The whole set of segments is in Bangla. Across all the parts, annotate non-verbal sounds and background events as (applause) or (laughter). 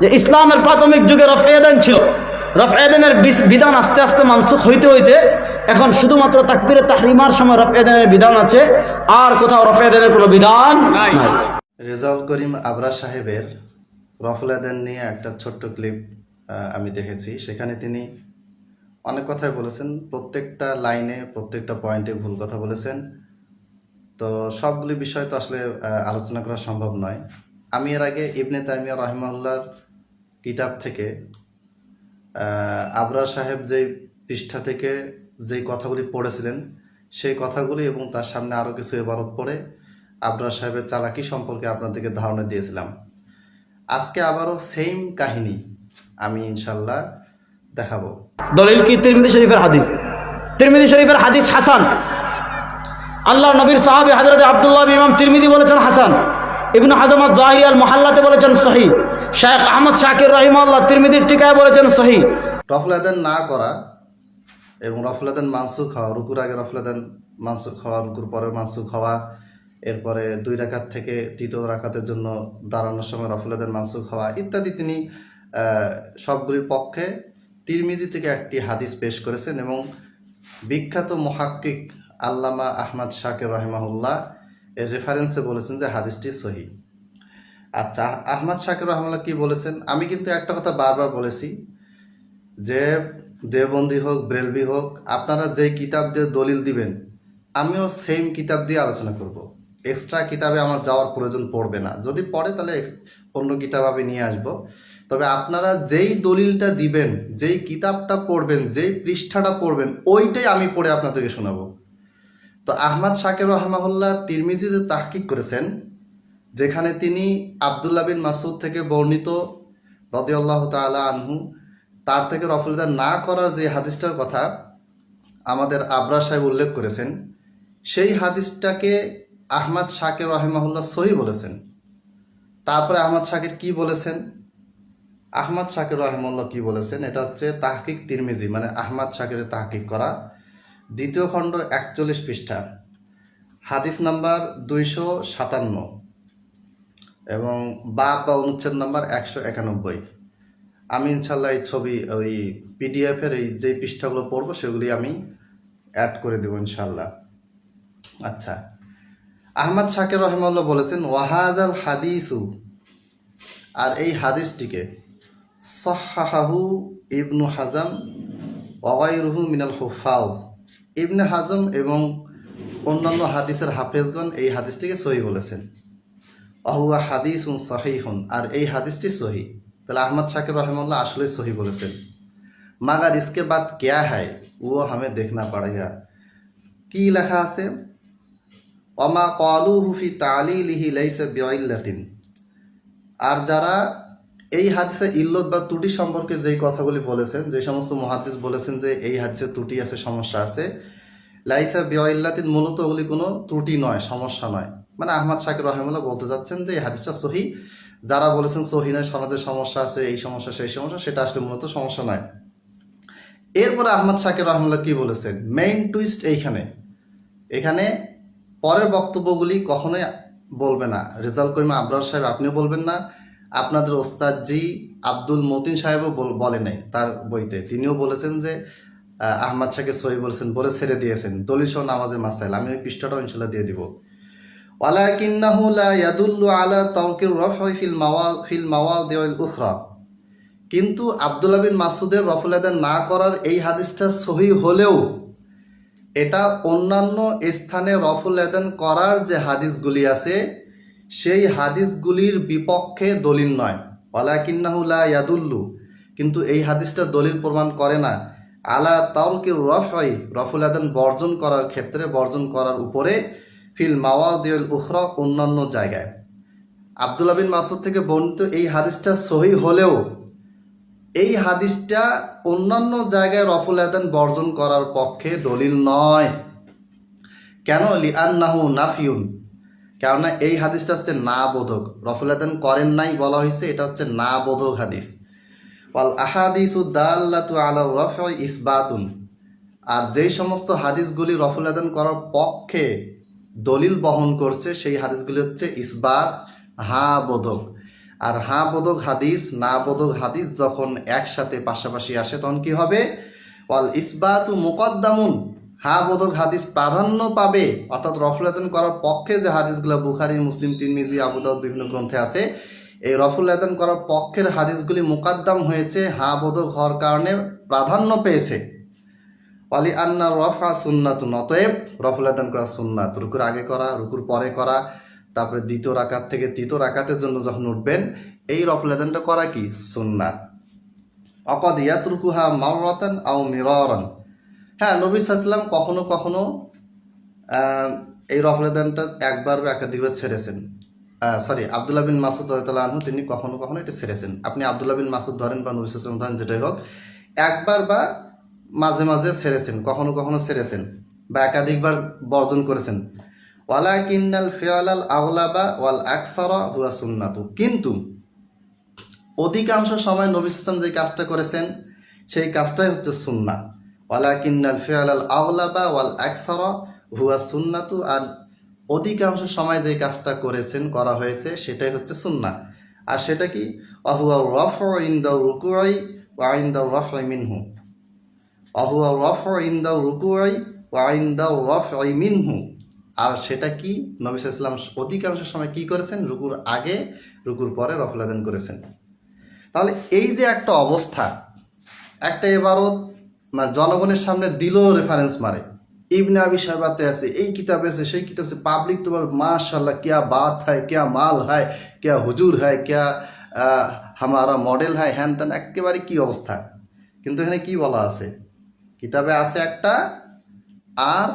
যে ইসলামের প্রাথমিক যুগে রফেদান ছিল। রফেদানের বিধান আস্তে আস্তে মানসুখ হইতে হইতে এখন শুধুমাত্র তাকবিরে তাহরিমার সময় রফেদানের বিধান আছে আর কোথাও রফেদানের কোনো বিধান নাই। রেজাউল করিম আবরা সাহেবের রফুল আদান নিয়ে একটা ছোট্ট ক্লিপ আমি দেখেছি। সেখানে তিনি অনেক কথাই বলেছেন প্রত্যেকটা লাইনে প্রত্যেকটা পয়েন্টে ভুল কথা বলেছেন। তো সবগুলি বিষয় তো আসলে আলোচনা করা সম্ভব নয়। আমি এর আগে ইবনে তাইমিয়া রহমাউল্লার কিতাব থেকে আহ, আবরার সাহেব যেই পৃষ্ঠা থেকে যেই কথাগুলি পড়েছিলেন সেই কথাগুলি এবং তার সামনে আরও কিছু এবারত পড়ে আবরার সাহেবের চালাকি সম্পর্কে আপনাদেরকে ধারণা দিয়েছিলাম। আজকে আবারও সেম কাহিনী আমি ইনশাল্লাহ দেখাবো। দলিল কি? তিরমিদি শরীফের হাদিস। তিরমিদি শরীফের হাদিস হাসান। আল্লাহ নবীর সাহাবি হযরত আব্দুল্লাহ ইমাম তিরমিদি বলেছেন হাসান। ইবনু হাজম জাহিরি মহাল্লাতে বলেছেন সহি। শেখ আহমদ শাকির রহিমাল্লাহ তিরমিদির টিকায় বলেছেন সহি। রফুল আদান না করা এবং রফুল আদান মানসুখ হওয়া, রুকুর আগে রফুল আদান মানসুখ হওয়া, রুকুর পরে মানসুখ হওয়া, এরপরে দুই রাকাত থেকে তৃতীয় রাকাতের জন্য দাঁড়ানোর সময় রফুল আদান মানসুখ হওয়া ইত্যাদি তিনি সবগুলির পক্ষে তিরমিজি থেকে একটি হাদিস পেশ করেছেন এবং বিখ্যাত মহাক্কিক আল্লামা আহমদ শাকের রহমাহুল্লাহ এর রেফারেন্সে বলেছেন যে হাদিসটি সহি। আচ্ছা আহমদ শাকির রহমাল্লাহ কি বলেছেন? আমি কিন্তু একটা কথা বারবার বলেছি যে দেবন্দি হোক, ব্রেলবি হোক, আপনারা যেই কিতাব দিয়ে দলিল দিবেন, আমিও সেম কিতাব দিয়ে আলোচনা করব। এক্সট্রা কিতাবে আমার যাওয়ার প্রয়োজন পড়বে না। যদি পড়ে তাহলে অন্য কিতাব আমি নিয়ে আসব। তবে আপনারা যেই দলিলটা দিবেন, যেই কিতাবটা পড়বেন, যেই পৃষ্ঠাটা পড়বেন, ওইটাই আমি পড়ে আপনাদেরকে শোনাবো। তো আহমদ শাকির রহমাহুল্লাহ তিরমিজি যে তাহকিক করেছেন, যেখানে তিনি আবদুল্লাহ বিন মাসুদ থেকে বর্ণিত রদিয়াল্লাহ তালা আনহু, তার থেকে রফুলদার না করার যে হাদিসটার কথা আমাদের আবরা সাহেব উল্লেখ করেছেন, সেই হাদিসটাকে আহমদ শাকির রহমাহুল্লাহ সহি বলেছেন। তারপরে আহমদ শাকির কি বলেছেন? আহমদ শাকির রহমাল্লাহ কি বলেছেন? এটা হচ্ছে তাহকিক তিরমিজি মানে আহমদ শাকিরের তাহকিক করা। দ্বিতীয় খণ্ড একচল্লিশ পৃষ্ঠা। হাদিস নাম্বার দুইশো সাতান্ন এবং বাপ বা অনুচ্ছেদ নাম্বার একশো একানব্বই। আমি ইনশাল্লাহ এই ছবি, ওই পিডিএফের এই যে পৃষ্ঠাগুলো পড়ব, সেগুলি আমি অ্যাড করে দেবো ইনশাল্লাহ আচ্ছা আহমদ শাকের রহমাল্লাহ বলেছেন ওয়াহাজ আল হাদিসু। আর এই হাদিসটিকে সহাহু ইবনু হাজাম ওয়াইরুহু মিনাল হুফাউজ ইবনে হাজম এবং অন্যান্য হাদিসের হাফেজগণ এই হাদিসটিকে সহি বলেছেন। অহুয়া হাদিসুন সহিহুন, আর এই হাদিসটি সহি। তাহলে আহমদ শাকির রহমল্লা আসলে সহি বলেছেন। মাগার ইসকে বাদ ক্যা হ্যায় ও হামে দেখনা পড়েগা কি লেখা আছে? অমা কলু হুফি তালি লিহি লাইসে বিয়িল্লাতিন আর যারা এই হাদিসে ইল্লত বা ত্রুটি সম্পর্কে যেই কথাগুলি বলেছেন, যে সমস্ত মহাদিস বলেছেন যে এই হাদিসে ত্রুটি আছে, সমস্যা আছে, লাইসা বিওয়াইল্লাতিন মূলত ওগুলি কোনো ত্রুটি নয়, সমস্যা নয়। মানে আহমদ শাকির রহমুল্লাহ বলতে যাচ্ছেন যে এই হাদিসটা সহি। যারা বলেছেন সহি নয় সনদের সমস্যা আছে, এই সমস্যা, সেই সমস্যা, সেটা আসলে মূলত সমস্যা নয়। এরপরে আহমদ শাকির রহমুল্লাহ কি বলেছেন? মেইন টুইস্ট এইখানে। এখানে পরের বক্তব্যগুলি কখনোই বলবে না। রেজাল করিমা আবরার সাহেব, আপনিও বলবেন না। আপনাদের ওস্তাদ জি আব্দুল মতিন সাহেবও বল- নাই তার বইতে। তিনিও বলেছেন যে আহ, আহমদ শাহকে সহি বলেছেন বলে ছেড়ে দিয়েছেন। দলিল সহ নামাজে মাসাইল। আমি ওই পৃষ্ঠাটাও ইনশাল্লাহ দিয়ে দিব। ওয়ালাকিন্নাহু লা ইয়াদুল্লু আলা তাওকির রফই ফিল মাওয়া ফিল মাওয়াদিল উখরা। কিন্তু আব্দুল্লাহ বিন মাসুদের রফুল আদান না করার এই হাদিসটা সহি হলেও এটা অন্যান্য স্থানে রফুল আদান করার যে হাদিসগুলি আছে সেই হাদিসগুলির বিপক্ষে দলিল নয়। ওয়ালাকিন্নাহু লা ইয়াদুল্লু। কিন্তু এই হাদিসটা দলিল প্রমাণ করে না। আলা তাউলকে রফ হয় রফুল আদান বর্জন করার ক্ষেত্রে বর্জন করার উপরে ফিল মাওয়াদিউল উখরা অন্যান্য জায়গায়। আবদুল্লাহ বিন মাসুদ থেকে বর্ণিত এই হাদিসটা সহি হলেও এই হাদিসটা অন্যান্য জায়গায় রফুল আদান বর্জন করার পক্ষে দলিল নয়। কেন? লিআন্নাহু নাফিউন কেননা এই হাদিসটা হচ্ছে না বোধক রফুল আদান করেন নাই বলা হয়েছে, এটা হচ্ছে না বোধক হাদিস। ওয়াল আহাদিসু দাল্লাতু আলা রফই ইসবাতুন। আর যেই সমস্ত হাদিসগুলি রফুল আদান করার পক্ষে দলিল বহন করছে, সেই হাদিসগুলি হচ্ছে ইসবাত হা বোধক আর হা বোধক হাদিস না বোধক হাদিস যখন একসাথে পাশাপাশি আসে, তখন কি হবে? ওয়াল ইসবাতু মুকদ্দামুন। হা বোধক হাদিস প্রাধান্য পাবে, অর্থাৎ রফুলাতন করার পক্ষে যে হাদিসগুলো বুখারি, মুসলিম, তিরমিজি আবুদাউদ বিভিন্ন গ্রন্থে আছে, এই রফুলাতন করার পক্ষের হাদিসগুলি মুকাদ্দাম হয়েছে হা বোধক হওয়ার কারণে প্রাধান্য পেয়েছে। অলি আন্না রফা সুন্নাতুন, অতএব রফুলাদান করা সুন্নাত, রুকুর আগে করা, রুকুর পরে করা, তারপরে দ্বিতীয় রাকাত থেকে তৃতীয় রাকাতের জন্য যখন উঠবেন, এই রফুলাদানটা করা কি? সুন্নাত। অকদ ইয়াতরুকুহা মাওরাতান আও মিররান। হ্যাঁ নবী সাল্লাম কখনো কখনো এই রফুলাদানটা একবার বা একাধিকবার ছেড়েছেন। সরি আবদুল্লাহ বিন মাসুদ রহতাল্লাহ আনহু, তিনি কখনো কখনো এটা ছেড়েছেন। আপনি আবদুল্লাহ বিন মাসুদ ধরেন বা নবী সাল্লাম ধরেন, যেটাই হোক, একবার বা মাঝে মাঝে ছেড়েছেন, কখনো কখনো ছেড়েছেন বা একাধিকবার বর্জন করেছেন। ওয়ালা কিন্নাল ফেওয়ালাল আওলাবা ওয়াল আকসারা হুয়া সুন্নাতু। কিন্তু অধিকাংশ সময় নবী ইসলাম যে কাজটা করেছেন, সেই কাজটাই হচ্ছে সুন্না ওয়ালা কিন্নাল ফেওয়ালাল আওলাবা ওয়াল আকসারা হুয়া সুন্নাতু। আর অধিকাংশ সময় যে কাজটা করেছেন, করা হয়েছে, সেটাই হচ্ছে সুন্না আর সেটা কি? অহুয়া রফ ইন দ্য রুকুয়াই ওয়া ইন দ্য রফ মিনহু। অহুয়া রফ ইন দ্য রুকুয়াই ওয়া ইন দ্য রফ মিনহু। আর সেটা কি? নবী ইসলাম অধিকাংশ সময় কি করেছেন? রুকুর আগে, রুকুর পরে রফলাদান করেছেন। তাহলে এই যে একটা অবস্থা, একটা এবারত মানে জনগণের সামনে দিলেও রেফারেন্স মারে। ইবনে আবি সাহেবাতে আছে, এই কিতাব আছে, সেই কিতাব আছে পাবলিক তোমার মাশাল্লাহ কেয়া বাত হয়, কেয়া মাল হয়, কেয়া হুজুর হয়, কেয়া হামারা মডেল হয়, হ্যান ত্যান একেবারে কী অবস্থা? কিন্তু এখানে কি বলা আছে? কিতাবে আছে একটা, আর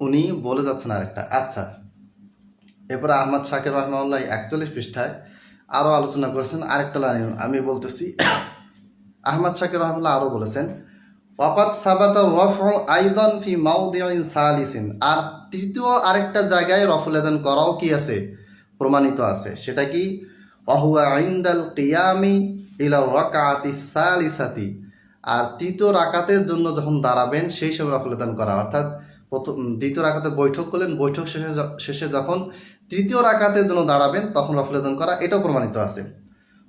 উনি বলে যাচ্ছেন আরেকটা। আচ্ছা এরপরে আহমদ শাকের রহমাউল্লাহ একচল্লিশ পৃষ্ঠায় আরও আলোচনা করেছেন, আরেকটা লাইন আমি বলতেছি। (coughs) আহমদ শাকের রহমাল্লাহ আরও বলেছেন ওয়াকাত সাবাত রফ আইদন ফি মাউদিন সালিসিন। আর তৃতীয় আরেকটা জায়গায় রফুল আদান করাও কি আছে? প্রমাণিত আছে। সেটা কি? অহুয়া আইন্দাল কিয়ামি ইলা রকাতি সালিসাতি। আর তৃতীয় রাকাতের জন্য যখন দাঁড়াবেন, সেই সময় রফুল আদান করা। অর্থাৎ প্রথম, দ্বিতীয় রাকাতে বৈঠক করলেন। বৈঠক শেষে শেষে যখন তৃতীয় রাকাতের জন্য দাঁড়াবেন, তখন রফুল আদান করা। এটাও প্রমাণিত আছে।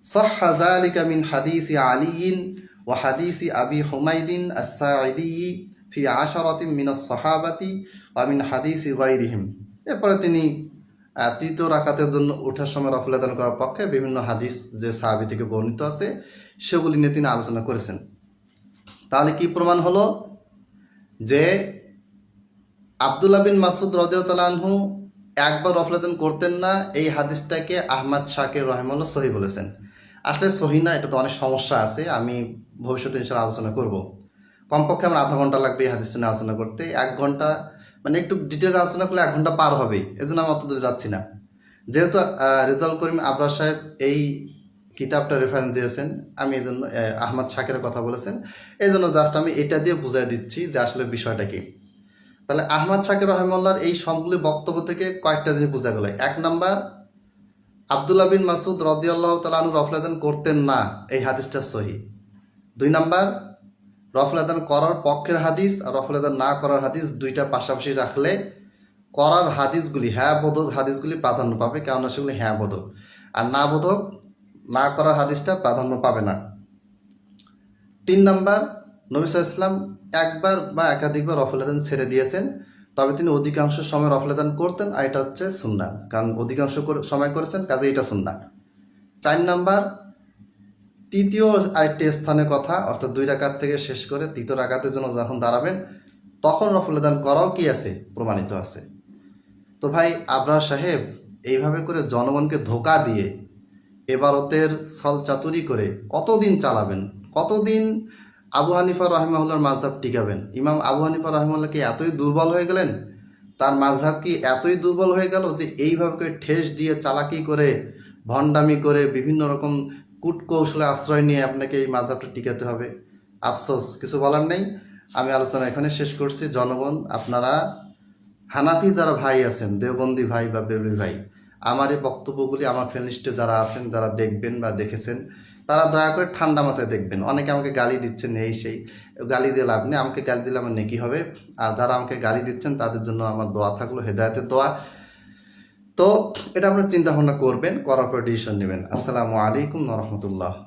সহ হাজালিকা মিন হাদিস আলিইন وحديث أبي حميد الساعدي في عشرة من الصحابة ومن حديث غيرهم এরপরে তিনি আহ, তৃতীয় রাকাতের জন্য ওঠার সময় রফুলাদান করার পক্ষে বিভিন্ন হাদিস যে সাহাবি থেকে বর্ণিত আছে সেগুলি নিয়ে তিনি আলোচনা করেছেন তাহলে কি প্রমাণ হলো যে আবদুল্লাহ বিন মাসুদ রদিউতালানহু একবার রফলাদান করতেন না এই হাদিসটাকে আহমদ শাকের রহমাল্লাহ সহি বলেছেন আসলে সহি না এটা তো অনেক সমস্যা আছে, আমি ভবিষ্যতে ইনশাল্লাহ আলোচনা করব। কমপক্ষে আমার আধা ঘণ্টা লাগবে এই হাদিসটা নিয়ে আলোচনা করতে। এক ঘণ্টা মানে একটু ডিটেলস আলোচনা করলে এক ঘণ্টা পার হবেই, এজন্য আমি অত দূরে যাচ্ছি না। যেহেতু রেজাল করিম আবরার সাহেব এই কিতাবটা রেফারেন্স দিয়েছেন, আমি এই জন্য আহমদ শাকের কথা বলেছেন। এই জন্য জাস্ট আমি এটা দিয়ে বুঝাই দিচ্ছি যে আসলে বিষয়টা কি। তাহলে আহমদ শাকির রহমাল্লার এই সবগুলি বক্তব্য থেকে কয়েকটা জিনিস বোঝা গেল। এক নাম্বার আবদুল্লাহ বিন মাসুদ রদিয়াল্লাহ তালু রফলাদান করতেন না। এই হাদিসটা সহি। দুই নাম্বার রফলাদান করার পক্ষের হাদিস আর রফলাদান না করার হাদিস দুইটা পাশাপাশি রাখলে করার হাদিসগুলি হ্যাঁ বোধক হাদিসগুলি প্রাধান্য পাবে, কেননা সেগুলি হ্যাঁ বোধক। আর না বোধক, না করার হাদিসটা প্রাধান্য পাবে না। তিন নাম্বার, নবী সাল্লাল্লাহু আলাইহি ইসলাম একবার বা একাধিকবার রফলাদান ছেড়ে দিয়েছেন। তবে তিনি অধিকাংশ সময় রফলেদান করতেন আর এটা হচ্ছে সুন্না কারণ অধিকাংশ সময় করেছেন কাজে এটা সুন্না চার নাম্বার, তৃতীয় আরেকটি স্থানের কথা, অর্থাৎ দুই রাকাত থেকে শেষ করে তৃতীয় রাকাতের জন্য যখন দাঁড়াবেন, তখন রফলাদান করাও কি আছে? প্রমাণিত আছে। তো ভাই, আবরার সাহেব এইভাবে করে জনগণকে ধোকা দিয়ে এবারতের ছল চাতুরি করে কতদিন চালাবেন? কতদিন আবু হানিফা রহমাউল্লার মাঝহাব টিকাবেন ইমাম আবু হানিফা রহমাল্লাহ কি এতই দুর্বল হয়ে গেলেন? তার মাঝহাব কি এতই দুর্বল হয়ে গেল যে এইভাবে ঠেস দিয়ে চালাকি করে, ভণ্ডামি করে বিভিন্ন রকম কূটকৌশলে আশ্রয় নিয়ে আপনাকে এই মাঝহাবটা টিকাতে হবে? আফসোস, কিছু বলার নেই? আমি আলোচনা এখানে শেষ করছি। জনগণ, আপনারা হানাফি যারা ভাই আছেন, দেওবন্দি ভাই বা বেরবি ভাই, আমার এই বক্তব্যগুলি আমার ফ্রেন্ড লিস্টে যারা আছেন, যারা দেখবেন বা দেখেছেন তারা দয়া করে ঠান্ডা মাথায় দেখবেন। অনেকে আমাকে গালি দিচ্ছেন, এই সেই, গালি দিয়ে লাভ নেই, আমাকে গালি দিলে আমার নেকি হবে। আর যারা আমাকে গালি দিচ্ছেন, তাদের জন্য আমার দোয়া থাকল, হেদায়তের দোয়া। তো এটা আপনার চিন্তা ভাবনা করবেন, করার পর ডিসিশন নেবেন। আসসালামু আলাইকুম রহমতুল্লাহ।